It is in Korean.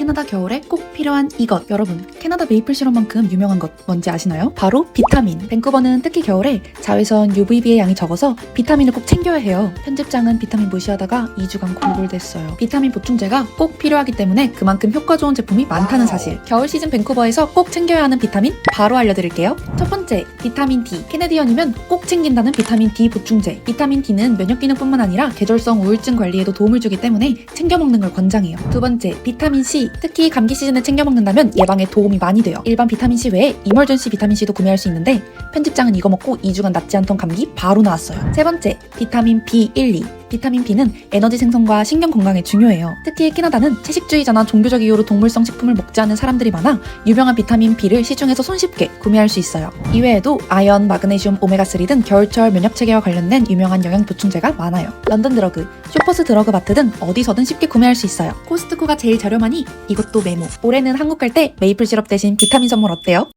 캐나다 겨울에 꼭 필요한 이것. 여러분 캐나다 메이플 시럽만큼 유명한 것 뭔지 아시나요? 바로 비타민. 밴쿠버는 특히 겨울에 자외선 UVB의 양이 적어서 비타민을 꼭 챙겨야 해요. 편집장은 비타민 무시하다가 2주간 골골댔어요. 비타민 보충제가 꼭 필요하기 때문에 그만큼 효과 좋은 제품이 많다는 사실. 겨울 시즌 밴쿠버에서 꼭 챙겨야 하는 비타민 바로 알려드릴게요. 첫 번째 비타민 D. 캐네디언이면 꼭 챙긴다는 비타민 D 보충제. 비타민 D는 면역 기능뿐만 아니라 계절성 우울증 관리에도 도움을 주기 때문에 챙겨 먹는 걸 권장해요. 두 번째 비타민 C 특히 감기 시즌에 챙겨 먹는다면 예방에 도움이 많이 돼요. 일반 비타민 C 외에 이멀전시 비타민 C도 구매할 수 있는데 편집장은 이거 먹고 2주간 낫지 않던 감기 바로 나았어요. 세 번째 비타민 B12 비타민 B는 에너지 생성과 신경 건강에 중요해요. 특히 캐나다는 채식주의자나 종교적 이유로 동물성 식품을 먹지 않는 사람들이 많아 유명한 비타민 B를 시중에서 손쉽게 구매할 수 있어요. 이외에도 아연, 마그네슘, 오메가3 등 겨울철 면역 체계와 관련된 유명한 영양 보충제가 많아요. 런던 드러그, 쇼퍼스 드러그 마트 등 어디서든 쉽게 구매할 수 있어요. 코스트코가 제일 저렴하니 이것도 메모. 올해는 한국 갈 때 메이플 시럽 대신 비타민 선물 어때요?